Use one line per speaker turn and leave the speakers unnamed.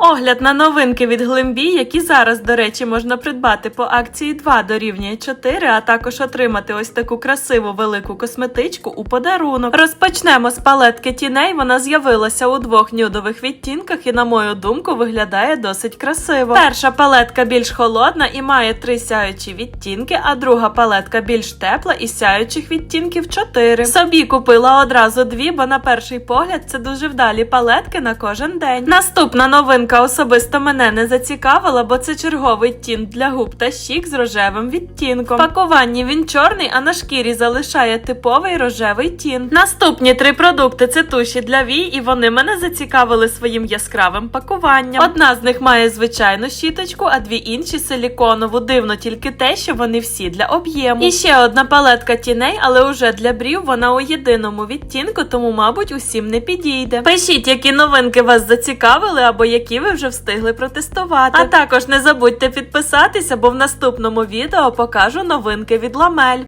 Огляд на новинки від Глембі, які зараз, до речі, можна придбати по акції 2 дорівнює 4, а також отримати ось таку красиву велику косметичку у подарунок. Розпочнемо з палетки тіней. Вона з'явилася у двох нюдових відтінках і, на мою думку, виглядає досить красиво. Перша палетка більш холодна і має три сяючі відтінки, а друга палетка більш тепла і сяючих відтінків 4. Собі купила одразу дві, бо на перший погляд це дуже вдалі палетки на кожен день. Наступна новинка особисто мене не зацікавила, бо це черговий тінт для губ та щік з рожевим відтінком. В пакуванні він чорний, а на шкірі залишає типовий рожевий тінт. Наступні три продукти це туші для вій, і вони мене зацікавили своїм яскравим пакуванням. Одна з них має звичайну щіточку, а дві інші силіконову. Дивно тільки те, що вони всі для об'єму. І ще одна палетка тіней, але уже для брів вона у єдиному відтінку, тому, мабуть, усім не підійде. Пишіть, які новинки вас зацікавили, або ви вже встигли протестувати. А також не забудьте підписатися, бо в наступному відео покажу новинки від ламель.